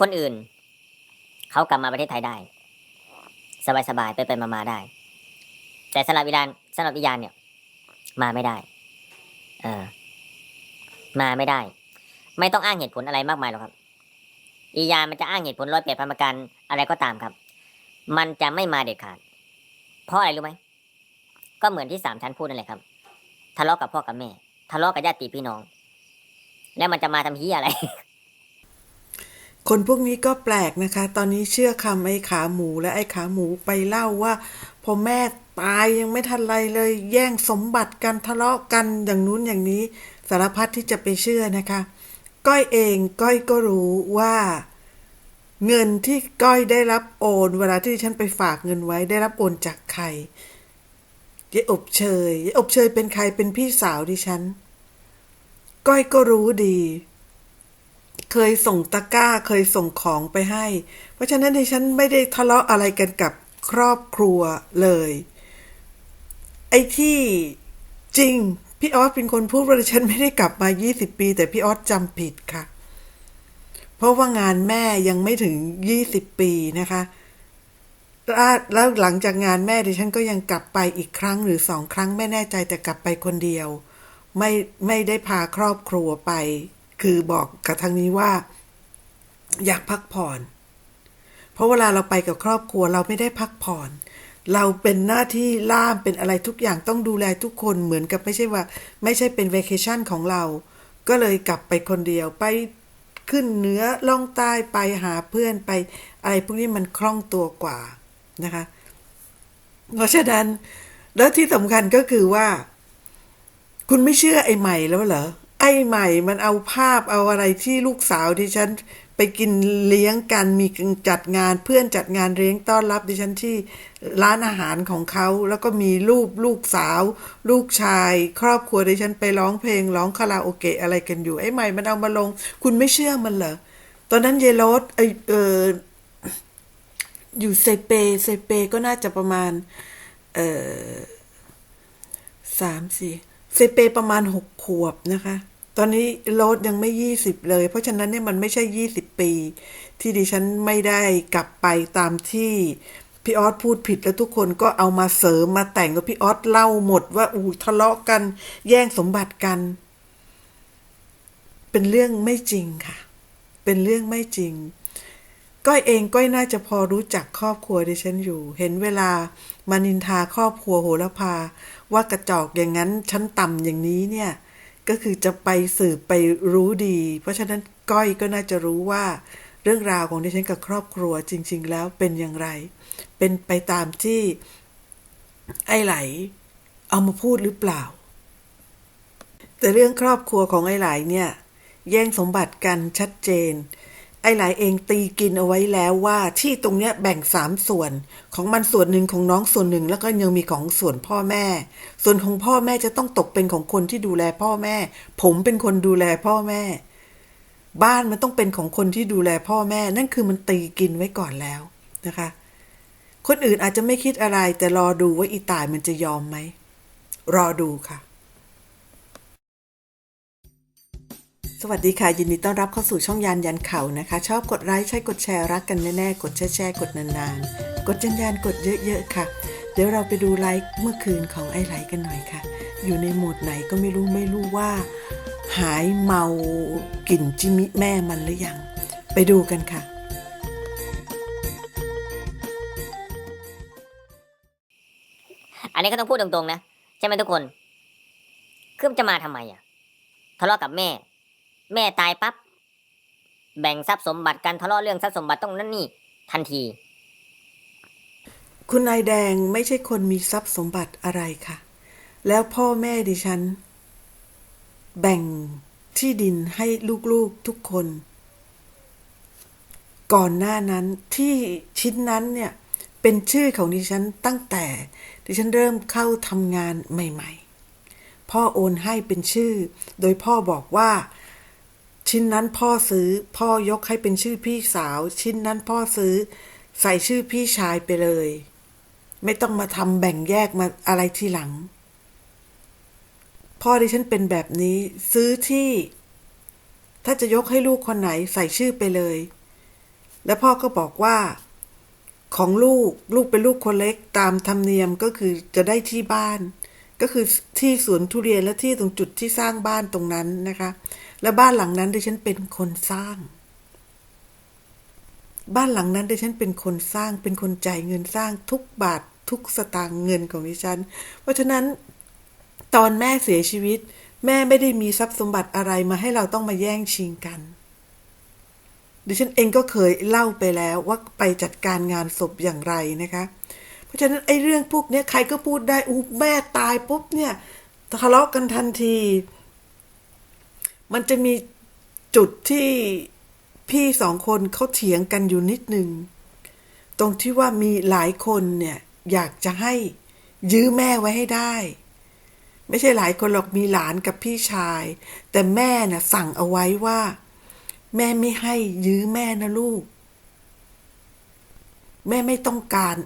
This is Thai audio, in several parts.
คนอื่น เขากลับมาประเทศไทยได้ สบายๆไปไปมามาๆได้ แต่สำหรับอีรานสำหรับอียานเนี่ย มาไม่ได้เออมาไม่ได้ ไม่ต้องอ้างเหตุผลอะไรมากมายหรอกครับอียามันจะอ้างเหตุผลร้อยเปรียบพันประกันอะไรก็ตามครับ มันจะไม่มาเด็ดขาด เพราะอะไรรู้ไหม ก็เหมือนที่สามชั้นพูดนั่นแหละครับ ทะเลาะกับพ่อกับแม่ ทะเลาะกับญาติพี่น้อง แล้วมันจะมาทำเฮียอะไร คนพวกนี้ก็แปลกนะคะ ตอนนี้เชื่อคำไอ้ขาหมูและไอ้ขาหมูไปเล่าว่าพอแม่ตายยังไม่ทันไรเลย แย่งสมบัติกันทะเลาะกันอย่างนู้นอย่างนี้ สารพัดที่จะไปเชื่อนะคะ ก้อยเองก้อยก็รู้ว่า เงินที่ก้อยได้รับโอน เวลาที่ฉันไปฝากเงินไว้ได้รับโอนจากใครยายอบเชยยายอบเชยเป็นใครเป็นพี่สาวดิฉัน ก้อยก็รู้ดี เคยส่งตะกร้าเคยส่งของไปให้ เพราะฉะนั้นดิฉันไม่ได้ทะเลาะอะไรกันกับครอบครัวเลย ไอ้ที่จริง พี่ออสเป็นคนพูดว่าฉันไม่ได้กลับมา 20 ปี แต่พี่ออสจำผิดค่ะ เพราะว่างานแม่ยังไม่ถึง 20 ปีนะคะแล้วแล้วหลังจากงานแม่ดิฉันก็ยังกลับไปอีกครั้งหรือสองครั้งไม่แน่ใจแต่กลับไปคนเดียว ไม่ไม่ได้พาครอบครัวไป คือบอกกับทางนี้ว่า อยากพักผ่อน เพราะเวลาเราไปกับครอบครัวเราไม่ได้พักผ่อน เราเป็นหน้าที่ล่ามเป็นอะไรทุกอย่างต้องดูแลทุกคนเหมือนกับไม่ใช่ว่า ไม่ใช่เป็นเว c a ชั่นของเรา ก็เลยกลับไปคนเดียวไปขึ้นเหนือล่องใต้ไปหาเพื่อนไป อะไรพวกนี้มันคล่องตัวกว่านะคะ เพราะฉะนั้นแล้วที่สำคัญก็คือว่า คุณไม่เชื่อไอ้ใหม่แล้วเหรอ อ้ใหม่มันเอาภาพเอาอะไรที่ลูกสาวดิฉันไปกินเลี้ยงกันมีจัดงานเพื่อนจัดงานเลี้ยงต้อนรับดิฉันที่ร้านอาหารของเขา แล้วก็มีรูปลูกสาว ลูกชาย ครอบครัวดิฉันไปร้องเพลงร้องคาราโอเกะอะไรกันอยู่ไอ้ใหม่มันเอามาลง คุณไม่เชื่อมันเหรอตอนนั้นเยโรสไอเอออยู่เซเปเซเปก็น่าจะประมาณ เออสามสี่เซเปประมาณหกขวบนะคะ ตอนนี้โรดยังไม่ยี่สิบเลย เพราะฉะนั้นเนี่ยมันไม่ใช่ยี่สิบปี ที่ดิฉันไม่ได้กลับไปตามที่พี่ออสพูดผิดแล้วทุกคนก็เอามาเสริมมาแต่งแล้วพี่ออสเล่าหมดว่าอูทะเลาะกัน แย่งสมบัติกัน เป็นเรื่องไม่จริงค่ะ เป็นเรื่องไม่จริง ก้อยเองก้อยน่าจะพอรู้จักครอบครัวดิฉันอยู่ เห็นเวลามานินทาครอบครัวโหระพา ว่ากระจอกอย่างนั้นชั้นต่ำอย่างนี้เนี่ย ก็คือจะไปสืบไปรู้ดี เพราะฉะนั้นก้อยก็น่าจะรู้ว่าเรื่องราวของดิฉันกับครอบครัวจริง ๆ แล้วเป็นอย่างไร เป็นไปตามที่ไอ้ไหล เอามาพูดหรือเปล่า แต่เรื่องครอบครัวของไอ้ไหลเนี่ย แย่งสมบัติกันชัดเจน ไอ้หลายเองตีกินเอาไว้แล้วว่าที่ตรงเนี้ยแบ่งสามส่วน ของมันส่วนหนึ่งของน้องส่วนหนึ่งแล้วก็ยังมีของส่วนพ่อแม่ ส่วนของพ่อแม่จะต้องตกเป็นของคนที่ดูแลพ่อแม่ ผมเป็นคนดูแลพ่อแม่ บ้านมันต้องเป็นของคนที่ดูแลพ่อแม่ นั่นคือมันตีกินไว้ก่อนแล้วนะคะ คนอื่นอาจจะไม่คิดอะไรแต่รอดูว่าอีตายมันจะยอมไหมรอดูค่ะ สวัสดีค่ะ ยินดีต้อนรับเข้าสู่ช่องยานยันเข่านะคะ ชอบกดไลค์ใช้กดแชร์รักกันแน่ๆ กดแชร์แชร์กดนานๆ กดยันยันกดเยอะๆค่ะ เดี๋ยวเราไปดูไลค์เมื่อคืนของไอ้ไหลกันหน่อยค่ะ อยู่ในโหมดไหนก็ไม่รู้ไม่รู้ว่า หายเมากลิ่นจิมิแม่มันหรือยัง ไปดูกันค่ะ อันนี้ก็ต้องพูดตรงๆนะ ใช่ไหมทุกคน คือจะมาทำไมอะทะเลาะกับแม่ แม่ตายปั๊บแบ่งทรัพย์สมบัติกันทะเลาะเรื่องทรัพย์สมบัติต้องนั่นนี่ ทันที คุณนายแดงไม่ใช่คนมีทรัพย์สมบัติอะไรค่ะ แล้วพ่อแม่ดิฉัน แบ่งที่ดินให้ลูกๆทุกคน ก่อนหน้านั้นที่ชิ้นนั้นเนี่ย เป็นชื่อของดิฉันตั้งแต่ดิฉันเริ่มเข้าทำงานใหม่ ๆ พ่อโอนให้เป็นชื่อ โดยพ่อบอกว่า ชิ้นนั้นพ่อซื้อ พ่อยกให้เป็นชื่อพี่สาว ชิ้นนั้นพ่อซื้อ ใส่ชื่อพี่ชายไปเลย ไม่ต้องมาทำแบ่งแยกมาอะไรทีหลัง พ่อดิฉันเป็นแบบนี้ ซื้อที่ ถ้าจะยกให้ลูกคนไหนใส่ชื่อไปเลย แล้วพ่อก็บอกว่า ของลูกลูกเป็นลูกคนเล็กตามธรรมเนียมก็คือจะได้ที่บ้าน ก็คือที่สวนทุเรียนและที่ตรงจุดที่สร้างบ้านตรงนั้นนะคะ และบ้านหลังนั้นดิฉันเป็นคนสร้าง บ้านหลังนั้นดิฉันเป็นคนสร้าง เป็นคนจ่ายเงินสร้างทุกบาททุกสตางค์เงินของดิฉัน เพราะฉะนั้นตอนแม่เสียชีวิต แม่ไม่ได้มีทรัพย์สมบัติอะไรมาให้เราต้องมาแย่งชิงกัน ดิฉันเองก็เคยเล่าไปแล้วว่าไปจัดการงานศพอย่างไรนะคะ เพราะฉะนั้นไอ้เรื่องพวกนี้ใครก็พูดได้อู้แม่ตายปุ๊บเนี่ยทะเลาะกันทันที มันจะมีจุดที่พี่สองคนเขาเถียงกันอยู่นิดนึง ตรงที่ว่ามีหลายคนเนี่ย อยากจะให้ยื้อแม่ไว้ให้ได้ ไม่ใช่หลายคนหรอกมีหลานกับพี่ชาย แต่แม่น่ะ สั่งเอาไว้ว่า แม่ไม่ให้ยื้อแม่นะลูก แม่ไม่ต้องการ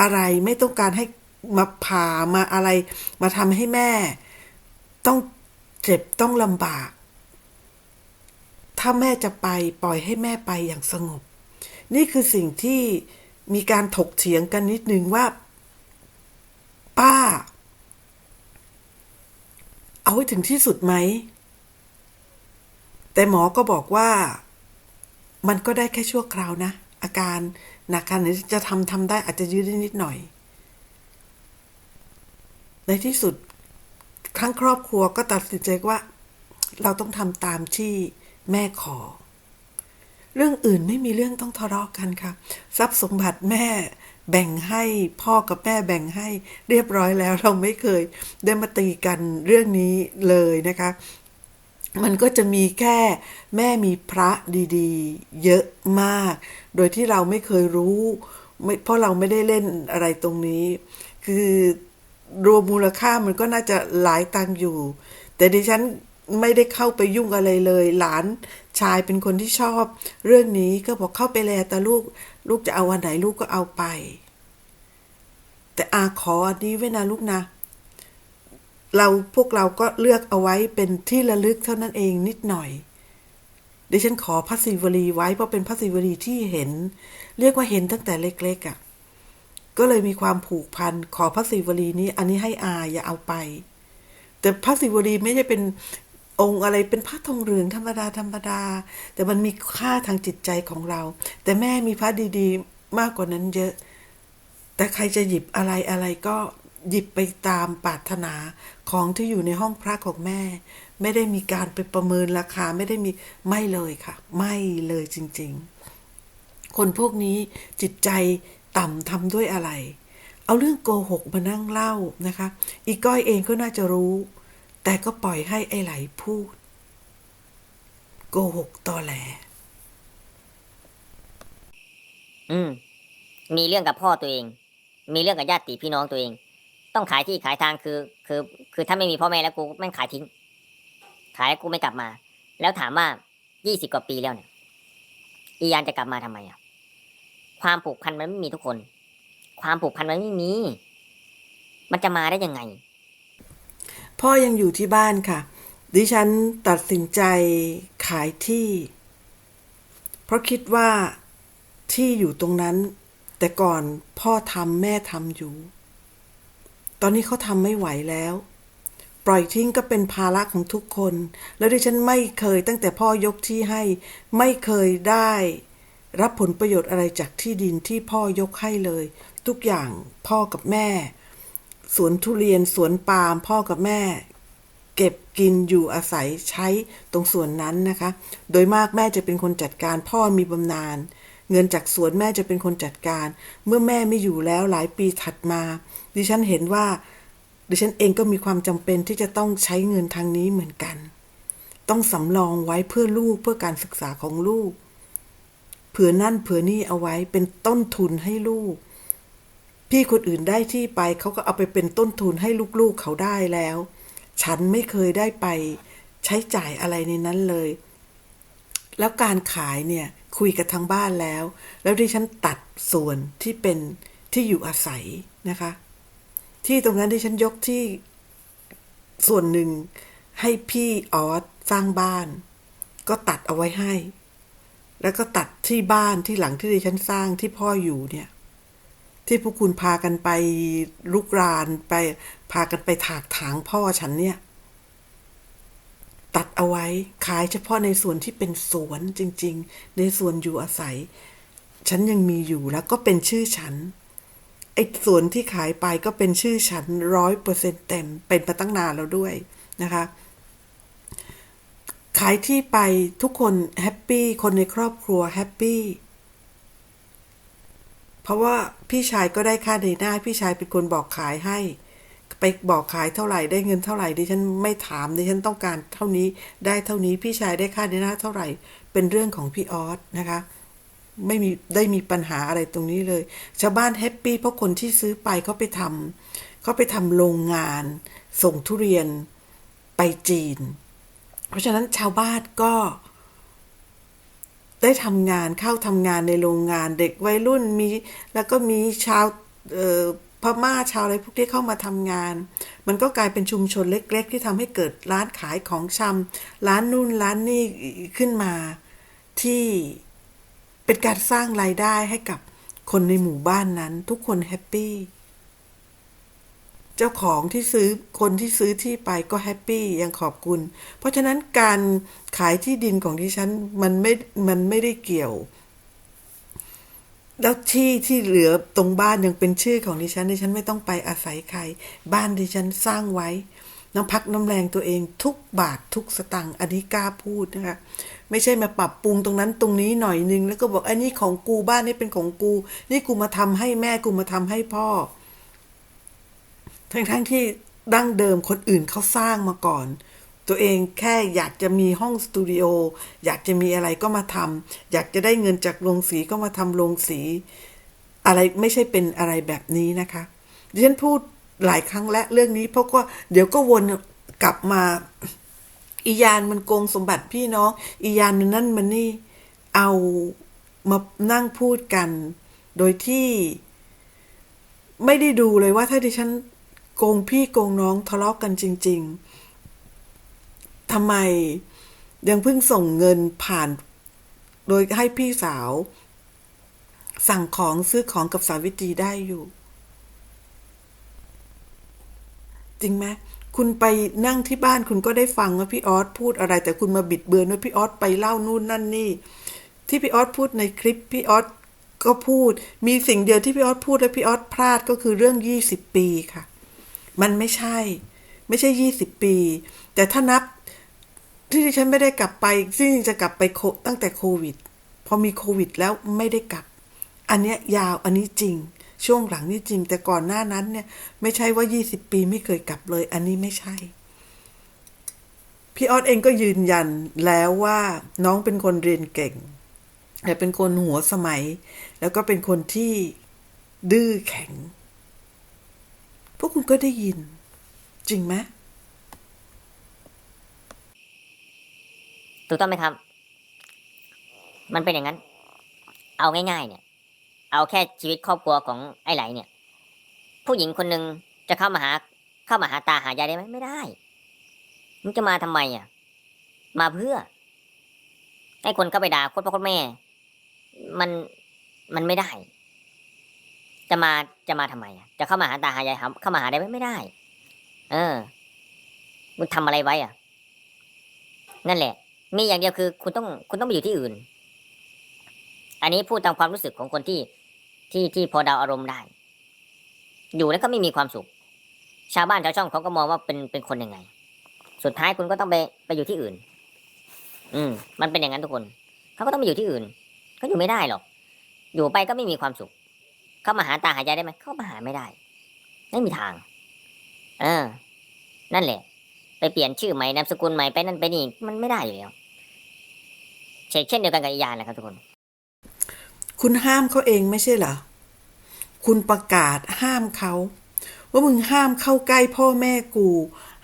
อะไรไม่ต้องการให้มาผ่ามาอะไร มาทำให้แม่ ต้อง เจ็บต้องลำบาก ถ้าแม่จะไปปล่อยให้แม่ไปอย่างสงบ นี่คือสิ่งที่มีการถกเถียงกันนิดนึงว่า ป้า เอาให้ถึงที่สุดไหม แต่หมอก็บอกว่า มันก็ได้แค่ชั่วคราวนะ อาการหนักขนาดจะทำทำได้อาจจะยืดได้นิดหน่อย ในที่สุด ทั้งครอบครัวก็ตัดสินใจว่า เราต้องทำตามที่แม่ขอ เรื่องอื่นไม่มีเรื่องต้องทะเลาะกันค่ะ ทรัพย์สมบัติแม่แบ่งให้พ่อกับแม่แบ่งให้เรียบร้อยแล้วเราไม่เคยได้มาตีกันเรื่องนี้เลยนะคะ มันก็จะมีแค่แม่มีพระดีๆ เยอะมาก โดยที่เราไม่เคยรู้เพราะเราไม่ได้เล่นอะไรตรงนี้ คือ รวมมูลค่ามันก็น่าจะหลายตังอยู่ แต่ดิฉันไม่ได้เข้าไปยุ่งอะไรเลย หลานชายเป็นคนที่ชอบ เรื่องนี้ก็บอกเข้าไปแลแต่ลูก ลูกจะเอาวันไหนลูกก็เอาไป แต่อาขออันนี้ไว้นะลูกนะ เราพวกเราก็เลือกเอาไว้เป็นที่ระลึกเท่านั้นเองนิดหน่อยดิฉันขอพระศิวลีไว้เพราะเป็นพระศิวลีที่เห็น เรียกว่าเห็นตั้งแต่เล็กๆอะ่ะ ก็เลยมีความผูกพันขอพระศิวลีนี้ อันนี้ให้อาอย่าเอาไป แต่พระศิวลีไม่ใช่เป็นองค์อะไรเป็นพระทองเหลืองธรรมดาธรรมดา แต่มันมีค่าทางจิตใจของเรา แต่แม่มีพระดีๆ มากกว่านั้นเยอะ แต่ใครจะหยิบอะไรอะไรก็หยิบไปตามปรารถนาของที่อยู่ในห้องพระของแม่ ไม่ได้มีการไปประเมินราคาไม่ได้มีไม่เลยค่ะ ไม่เลยจริง ๆ คนพวกนี้จิตใจ ต่ำทำด้วยอะไร เอาเรื่องโกหกมานั่งเล่านะคะ อีก้อยเองก็น่าจะรู้ แต่ก็ปล่อยให้ไอ้ไหลพูด โกหกตอแหล อืม มีเรื่องกับพ่อตัวเอง มีเรื่องกับญาติพี่น้องตัวเอง ต้องขายที่ขายทางคือ คือ คือถ้าไม่มีพ่อแม่แล้วกูแม่งขายทิ้ง ขายแล้วกูไม่กลับมา แล้วถามว่ายี่สิบกว่าปีแล้วเนี่ย อียานจะกลับมาทำไมอะ ความผูกพันมันไม่มีทุกคน ความผูกพันมันไม่มี มันจะมาได้ยังไง พ่อยังอยู่ที่บ้านค่ะ ดิฉันตัดสินใจขายที่ เพราะคิดว่าที่อยู่ตรงนั้น แต่ก่อนพ่อทำแม่ทำอยู่ ตอนนี้เขาทำไม่ไหวแล้ว ปล่อยทิ้งก็เป็นภาระของทุกคน แล้วดิฉันไม่เคยตั้งแต่พ่อยกที่ให้ ไม่เคยได้ รับผลประโยชน์อะไรจากที่ดินที่พ่อยกให้เลย ทุกอย่างพ่อกับแม่ สวนทุเรียนสวนปาล์มพ่อกับแม่ เก็บกินอยู่อาศัยใช้ตรงส่วนนั้นนะคะ โดยมากแม่จะเป็นคนจัดการพ่อมีบำนาญเงินจากสวนแม่จะเป็นคนจัดการ เมื่อแม่ไม่อยู่แล้วหลายปีถัดมา ดิฉันเห็นว่า ดิฉันเองก็มีความจำเป็นที่จะต้องใช้เงินทางนี้เหมือนกัน ต้องสำรองไว้เพื่อลูกเพื่อการศึกษาของลูก เผื่อนั่นเผื่อนี่เอาไว้เป็นต้นทุนให้ลูก พี่คนอื่นได้ที่ไปเขาก็เอาไปเป็นต้นทุนให้ลูกๆเขาได้แล้ว ฉันไม่เคยได้ไปใช้จ่ายอะไรในนั้นเลย แล้วการขายเนี่ยคุยกับทางบ้านแล้ว แล้วดิฉันตัดส่วนที่เป็นที่อยู่อาศัยนะคะ ที่ตรงนั้นดิฉันยกที่ส่วนหนึ่งให้พี่ออสสร้างบ้าน ก็ตัดเอาไว้ให้ แล้วก็ตัด ที่บ้านที่หลังที่ดิฉันสร้างที่พ่ออยู่เนี่ย ที่พวกคุณพากันไปลุกรานไป พากันไปถากถางพ่อฉันเนี่ย ตัดเอาไว้ขายเฉพาะในส่วนที่เป็นสวนจริง ๆ ในส่วนอยู่อาศัย ฉันยังมีอยู่แล้วก็เป็นชื่อฉันไอ้ส่วนที่ขายไปก็เป็นชื่อฉันร้อยเปอร์เซ็นเต็ม เป็นมาตั้งนานแล้วด้วยนะคะ ขายที่ไปทุกคนแฮปปี้คนในครอบครัวแฮปปี้เพราะว่าพี่ชายก็ได้ค่าในหน้า พี่ชายเป็นคนบอกขายให้ ไปบอกขายเท่าไหร่ได้เงินเท่าไหร่ดิฉันไม่ถามดิฉันต้องการเท่านี้ได้เท่านี้พี่ชายได้ค่าในหน้าเท่าไหร่ เป็นเรื่องของพี่ออสนะคะ ไม่มีได้มีปัญหาอะไรตรงนี้เลย ชาวบ้านแฮปปี้เพราะคนที่ซื้อไปเขาไปทำเขาไปทำโรงงาน ส่งทุเรียนไปจีน เพราะฉะนั้นชาวบ้านก็ ได้ทำงานเข้าทำงานในโรงงานเด็กวัยรุ่นมี แล้วก็มีชาวพม่าชาวอะไรพวกที่เข้ามาทำงาน มันก็กลายเป็นชุมชนเล็ก ๆ ที่ทำให้เกิดร้านขายของชำร้านนู่นร้านนี่ขึ้นมาที่เป็นการสร้างรายได้ให้กับคนในหมู่บ้านนั้น ทุกคนแฮปปี้ เจ้าของที่ซื้อคนที่ซื้อที่ไปก็แฮปปี้ยังขอบคุณ เพราะฉะนั้นการขายที่ดินของดิฉันมันไม่มันไม่ได้เกี่ยว แล้วที่ที่เหลือตรงบ้านยังเป็นชื่อของดิฉันดิฉันไม่ต้องไปอาศัยใคร บ้านดิฉันสร้างไว้น้ำพักน้ำแรงตัวเองทุกบาททุกสตังค์อันนี้กล้าพูดนะคะไม่ใช่มาปรับปรุงตรงนั้นตรงนี้หน่อยนึง แล้วก็บอกอันนี้ของกูบ้านนี้เป็นของกู นี่กูมาทำให้แม่กูมาทำให้พ่อ ทั้งทั้งที่ดั้งเดิมคนอื่นเขาสร้างมาก่อน ตัวเองแค่อยากจะมีห้องสตูดิโออยากจะมีอะไรก็มาทำอยากจะได้เงินจากโรงสีก็มาทำโรงสี อะไรไม่ใช่เป็นอะไรแบบนี้นะคะดิฉันพูดหลายครั้งและเรื่องนี้เพราะว่าเดี๋ยวก็วนกลับมา อียานมันโกงสมบัติพี่น้อง อียานมันนั่นมันนี่เอามานั่งพูดกัน โดยที่ไม่ได้ดูเลยว่าถ้าดิฉัน โกงพี่โกงน้องทะเลาะกันจริง ๆทำไมยังเพิ่งส่งเงินผ่าน โดยให้พี่สาว สั่งของซื้อของกับสาวิตรีได้อยู่ จริงไหมคุณไปนั่งที่บ้านคุณก็ได้ฟังว่าพี่ออสพูดอะไร แต่คุณมาบิดเบือนว่าพี่ออสไปเล่านู่นนั่นนี่ ที่พี่ออสพูดในคลิปพี่ออสก็พูด มีสิ่งเดียวที่พี่ออสพูดและพี่ออสพลาดก็คือเรื่องยี่สิบปีค่ะ มันไม่ใช่ ไม่ใช่ยี่สิบปี แต่ถ้านับที่ดิฉันไม่ได้กลับไปซึ่งจะกลับไปตั้งแต่โควิด พอมีโควิดแล้วไม่ได้กลับ อันเนี้ยยาวอันนี้จริง ช่วงหลังนี่จริง แต่ก่อนหน้านั้นเนี่ย ไม่ใช่ว่า20ปีไม่เคยกลับเลย อันนี้ไม่ใช่ พี่ออสเองก็ยืนยันแล้วว่าน้องเป็นคนเรียนเก่ง แต่เป็นคนหัวสมัย แล้วก็เป็นคนที่ดื้อแข็ง คุณก็ได้ยิน จริงไหมถูกต้องไหมครับ มันเป็นอย่างนั้น เอาง่ายๆ เนี่ย เอาแค่ชีวิตครอบครัวของไอ้ไหลเนี่ย ผู้หญิงคนหนึ่งจะเข้ามาหา เข้ามาหาตาหายายได้ไหมไม่ได้มึงจะมาทำไมอะ มาเพื่อ ให้คนเข้าไปด่าโคตรพ่อโคตรแม่ มัน มันไม่ได้ จะมาจะมาทำไมจะเข้ามาหาตาหายายหาเข้ามาหาได้ไหมไม่ได้ เออมึงทำอะไรไว้อะ นั่นแหละ มีอย่างเดียวคือ คุณต้องคุณต้องไปอยู่ที่อื่น อันนี้พูดตามความรู้สึกของคนที่ที่ที่พอเดาอารมณ์ได้ อยู่แล้วก็ไม่มีความสุข ชาวบ้านชาวช่องเขาก็มองว่าเป็นเป็นคนยังไง สุดท้ายคุณก็ต้องไปไปอยู่ที่อื่น อืม มันเป็นอย่างนั้นทุกคน เขาก็ต้องไปอยู่ที่อื่นเขาอยู่ไม่ได้หรอก อยู่ไปก็ไม่มีความสุข เข้ามาหาตาหายายได้ไหมเข้ามาหาไม่ได้ ไม่มีทาง เออ นั่นแหละ ไปเปลี่ยนชื่อใหม่นามสกุลใหม่ไปนั่นไปนี่มันไม่ได้อยู่แล้วเช่นเช่นเดียวกันกับอียานแหละครับทุกคน คุณห้ามเขาเองไม่ใช่เหรอคุณประกาศห้ามเขาว่ามึงห้ามเข้าใกล้พ่อแม่กู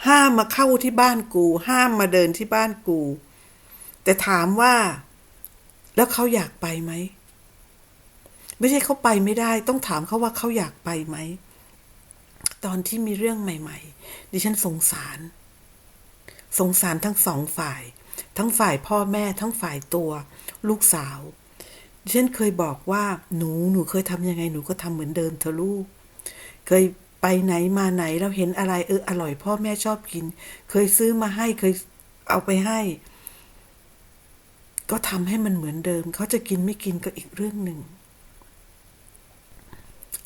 ห้ามมาเข้าที่บ้านกู ห้ามมาเดินที่บ้านกู แต่ถามว่า แล้วเขาอยากไปไหม ไม่ใช่เขาไปไม่ได้ ต้องถามเขาว่าเขาอยากไปไหม ตอนที่มีเรื่องใหม่ ๆ ดิฉันสงสาร สงสารทั้งสองฝ่าย ทั้งฝ่ายพ่อแม่ทั้งฝ่ายตัว ลูกสาว ดิฉันเคยบอกว่าหนูหนูเคยทำยังไงหนูก็ทำเหมือนเดิมเธอลูก เคยไปไหนมาไหนเราเห็นอะไรเอออร่อย พ่อแม่ชอบกิน เคยซื้อมาให้เคยเอาไปให้ ก็ทำให้มันเหมือนเดิม เขาจะกินไม่กินก็อีกเรื่องหนึ่ง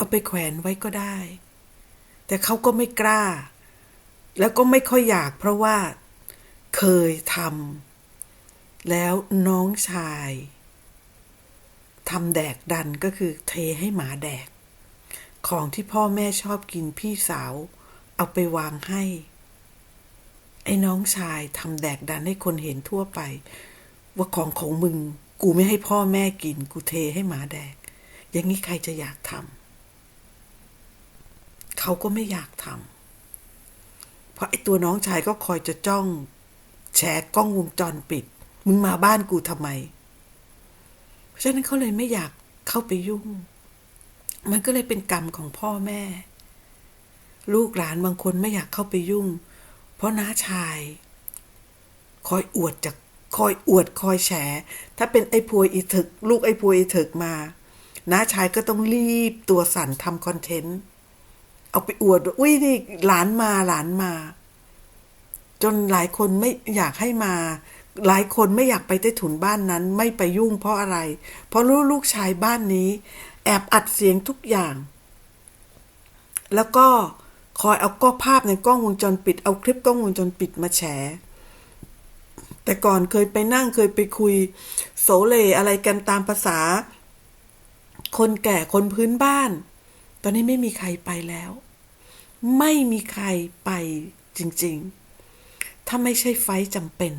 เอาไปแขวนไว้ก็ได้ แต่เขาก็ไม่กล้า แล้วก็ไม่ค่อยอยากเพราะว่าเคยทำแล้วน้องชายทำแดกดันก็คือเทให้หมาแดก ของที่พ่อแม่ชอบกินพี่สาว เอาไปวางให้ ไอ้น้องชายทำแดกดันให้คนเห็นทั่วไป ว่าของของมึง กูไม่ให้พ่อแม่กิน กูเทให้หมาแดก อย่างนี้ใครจะอยากทำ เขาก็ไม่อยากทำเพราะไอ้ตัวน้องชายก็คอยจะจ้อง แชร์กล้องวงจรปิด มึงมาบ้านกูทำไม เพราะฉะนั้นเขาเลยไม่อยากเข้าไปยุ่ง มันก็เลยเป็นกรรมของพ่อแม่ ลูกหลานบางคนไม่อยากเข้าไปยุ่ง เพราะน้าชาย คอยอวดจากคอยอวดคอยแฉ ถ้าเป็นไอ้พวยอีถึก ลูกไอ้พวยอีถึกมาน้าชายก็ต้องรีบตัวสั่นทำคอนเทนต์ เอาไปอวดอุ้ยนี่หลานมาหลานมา จนหลายคนไม่อยากให้มา หลายคนไม่อยากไปใต้ถุนบ้านนั้น ไม่ไปยุ่งเพราะอะไร เพราะรู้ลูกชายบ้านนี้ แอบอัดเสียงทุกอย่าง แล้วก็คอยเอาก็ภาพในกล้องวงจรปิด เอาคลิปกล้องวงจรปิดมาแฉแต่ก่อนเคยไปนั่งเคยไปคุย โสเลอะไรกันตามภาษา คนแก่คนพื้นบ้าน ตอนนี้ไม่มีใครไปแล้ว ไม่มีใครไปจริงๆ ถ้าไม่ใช่ไฟจำเป็น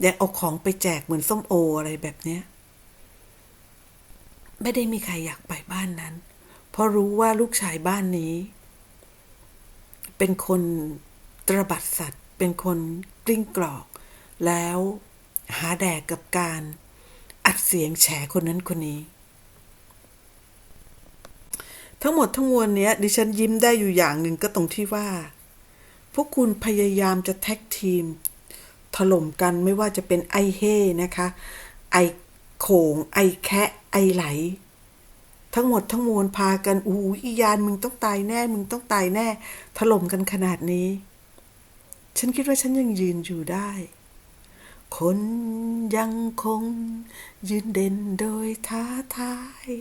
อยากเอาของไปแจกเหมือนส้มโออะไรแบบเนี้ย ไม่ได้มีใครอยากไปบ้านนั้น เพราะรู้ว่าลูกชายบ้านนี้ เป็นคนตระบัดสัตว์ เป็นคนกลิ้งกรอก แล้วหาแดกกับการอัดเสียงแฉคนนั้นคนนี้ ทั้งหมดทั้งมวลเนี้ยดิฉันยิ้มได้อยู่อย่างหนึ่งก็ตรงที่ว่า พวกคุณพยายามจะแท็กทีม ถล่มกันไม่ว่าจะเป็นไอเฮนะคะ ไอโขงไอแคะไอไหล ทั้งหมดทั้งมวลพากันอู้อียานมึงต้องตายแน่ มึงต้องตายแน่ ถล่มกันขนาดนี้ ฉันคิดว่าฉันยังยืนอยู่ได้ คนยังคงยืนเด่นโดยท้าทาย